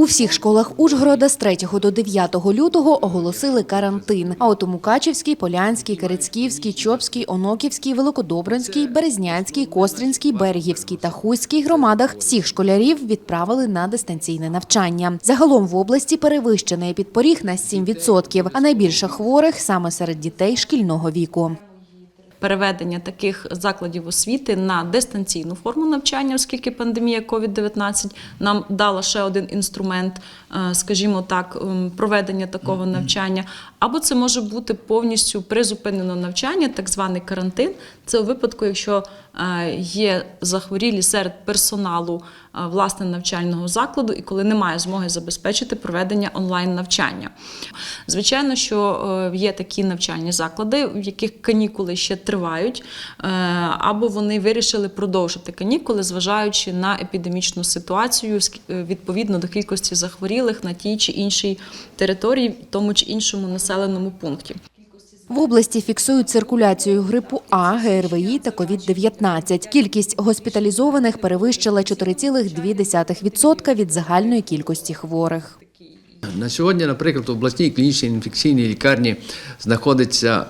У всіх школах Ужгорода з 3 до 9 лютого оголосили карантин. А от у Мукачівській, Полянській, Керецьківській, Чопській, Оноківській, Великодобринській, Березнянській, Костринській, Берегівській та Хуській громадах всіх школярів відправили на дистанційне навчання. Загалом в області перевищений підпоріг на 7%, а найбільше хворих саме серед дітей шкільного віку. Переведення таких закладів освіти на дистанційну форму навчання, оскільки пандемія COVID-19 нам дала ще один інструмент, е, скажімо так, ем, проведення такого навчання. Або це може бути повністю призупинено навчання, так званий карантин. Це у випадку, якщо е, є захворілі серед персоналу е, власне навчального закладу, і коли немає змоги забезпечити проведення онлайн навчання. Звичайно, що є такі навчальні заклади, в яких канікули ще тривають, е, або вони вирішили продовжити канікули, зважаючи на епідемічну ситуацію е, відповідно до кількості захворілих на тій чи іншій території, в тому чи іншому населеному пункті. В області фіксують циркуляцію грипу А, ГРВІ та COVID-19. Кількість госпіталізованих перевищила 4,2% від загальної кількості хворих. На сьогодні, наприклад, в обласній клінічній інфекційній лікарні знаходиться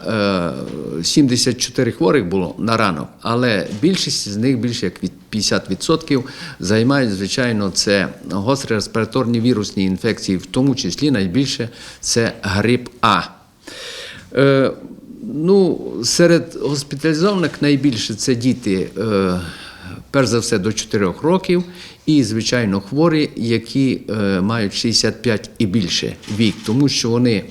е, 74 хворих було на ранок, але більшість з них більше як від 50% займають, звичайно, це гострі респіраторні вірусні інфекції, в тому числі найбільше це грип А. Е, ну, серед госпіталізованих найбільше це діти, е, перш за все, до 4 років, і, звичайно, хворі, які е, мають 65 і більше вік, тому що вони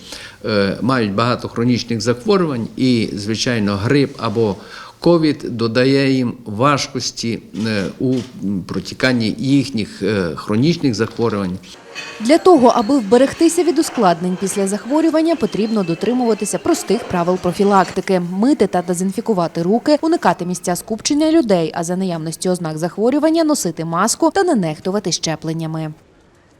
е, мають багато хронічних захворювань, і, звичайно, грип або ковід додає їм важкості е, у протіканні їхніх хронічних захворювань. Для того, аби вберегтися від ускладнень після захворювання, потрібно дотримуватися простих правил профілактики: мити та дезінфікувати руки, уникати місця скупчення людей, а за наявності ознак захворювання носити маску та не нехтувати щепленнями.